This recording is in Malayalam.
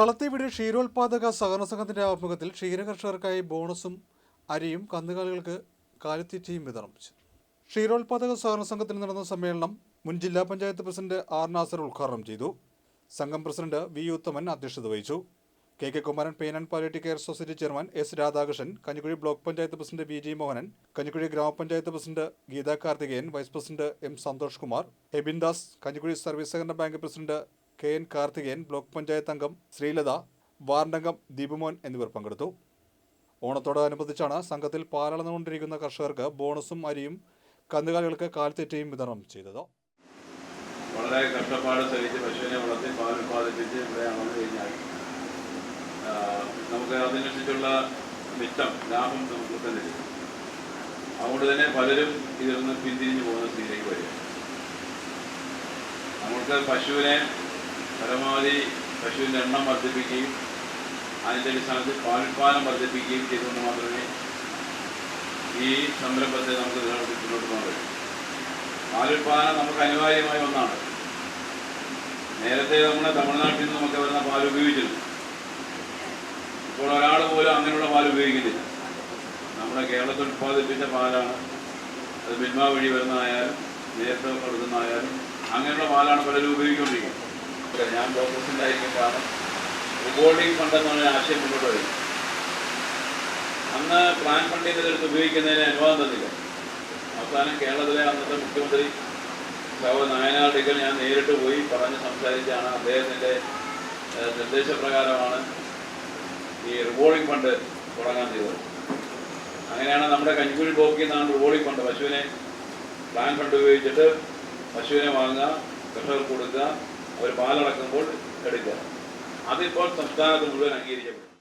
കളത്തിവിടെ ക്ഷീരോത്പാദക സഹകരണ സംഘത്തിന്റെ ആഭിമുഖ്യത്തിൽ ക്ഷീര കർഷകർക്കായി ബോണസും അരിയും കന്നുകാലികൾക്ക് കാലിത്തീറ്റയും ചെയ്തു. ക്ഷീരോത്പാദക സഹകരണ സംഘത്തിൽ നടന്ന സമ്മേളനം മുൻ ജില്ലാ പഞ്ചായത്ത് പ്രസിഡന്റ് ആർ നാസർ ഉദ്ഘാടനം ചെയ്തു. സംഘം പ്രസിഡന്റ് വി ഉത്തമൻ അധ്യക്ഷത വഹിച്ചു. K K Kumaran pain and palliative care society chairman S Radhakrishnan Kanjikuzhi block panchayat president V G Mohanan Kanjikuzhi ഗ്രാമപഞ്ചായത്ത് president Geetha Karthikeyan vice president M Santhosh Kumar Hebin Das Kanjikuzhi service സഹകരണ bank president K N Karthikeyan block panchayat അംഗം ശ്രീലത വാർഡംഗം ദീപുമോൻ എന്നിവർ പങ്കെടുത്തു. ഓണത്തോടനുബന്ധിച്ചാണ് സംഘത്തിൽ പാലളന്നുകൊണ്ടിരിക്കുന്ന കർഷകർക്ക് ബോണസും അരിയും കന്നുകാലികൾക്ക് കാൽത്തെറ്റയും വിതരണം ചെയ്തത്. വളരെ കഷ്ടപ്പാട് സഹിച്ച് പശുവിനെ വളർത്തി പാൽ ഉൽപ്പാദിപ്പിച്ച് ഇവിടെ വന്നു കഴിഞ്ഞാൽ നമുക്ക് അതിനനുസരിച്ചുള്ള മിച്ചം ലാഭം നമുക്ക് കിട്ടുന്നില്ല അതുകൊണ്ട് തന്നെ പലരും ഇതിൽ നിന്ന് പിന്തിരിഞ്ഞു പോകുന്ന സ്ഥിതിയിലേക്ക് വരിക നമുക്ക് പശുവിനെ പരമാവധി പശുവിന്റെ എണ്ണം വർദ്ധിപ്പിക്കുകയും അതിന്റെ അടിസ്ഥാനത്തിൽ പാലുൽപാദനം വർദ്ധിപ്പിക്കുകയും ചെയ്തുകൊണ്ട് മാത്രമേ ഈ സംരംഭത്തെ നമുക്ക് നിലനിർത്തി മുന്നോട്ട് പോകാൻ കഴിയും പാലുൽപാദനം നമുക്ക് അനിവാര്യമായ ഒന്നാണ്. നേരത്തെ നമ്മുടെ തമിഴ്നാട്ടിൽ നിന്ന് നമുക്ക് വരുന്ന പാൽ ഉപയോഗിച്ചിരുന്നു. ഇപ്പോൾ ഒരാൾ പോലും അങ്ങനെയുള്ള പാൽ ഉപയോഗിക്കുന്നില്ല. നമ്മുടെ കേരളത്തിൽ ഉത്പാദിപ്പിച്ച പാലാണ് അത് മിൽമ വഴി വരുന്നതായാലും നേരത്തെ കൊടുക്കുന്നതായാലും അങ്ങനെയുള്ള പാലാണ് പലരും ഉപയോഗിച്ചുകൊണ്ടിരിക്കുന്നത്. ഞാൻ ആയിരിക്കുമ്പോഴാണ് റിവോൾവിംഗ് ഫണ്ട് എന്ന് പറഞ്ഞ ആശയം മുന്നോട്ട് വരുന്നത് അന്ന് പ്ലാൻ ഫണ്ടിന്റെ എടുത്ത് ഉപയോഗിക്കുന്നതിന് അനുവാദം തന്നില്ല. അവസാനം കേരളത്തിലെ അന്നത്തെ മുഖ്യമന്ത്രി സഹോ നായനാർഡിക്കൽ ഞാൻ നേരിട്ട് പോയി പറഞ്ഞ് സംസാരിച്ചാണ് അദ്ദേഹത്തിന്റെ നിർദ്ദേശപ്രകാരമാണ് ഈ റിവോൾവിംഗ് ഫണ്ട് തുടങ്ങാൻ ചെയ്തത് അങ്ങനെയാണ് നമ്മുടെ കഞ്ഞിക്കുഴി ബ്ലോക്കിൽ നിന്നാണ് റിവോൾവിംഗ് ഫണ്ട്. പശുവിനെ പ്ലാൻ ഫണ്ട് ഉപയോഗിച്ചിട്ട് പശുവിനെ വാങ്ങുക കർഷകർക്ക് കൊടുക്കുക അവർ പാലടക്കുമ്പോൾ എടുക്കുക. അതിപ്പോൾ സംസ്ഥാനത്ത് മുഴുവൻ അംഗീകരിക്കപ്പെടും.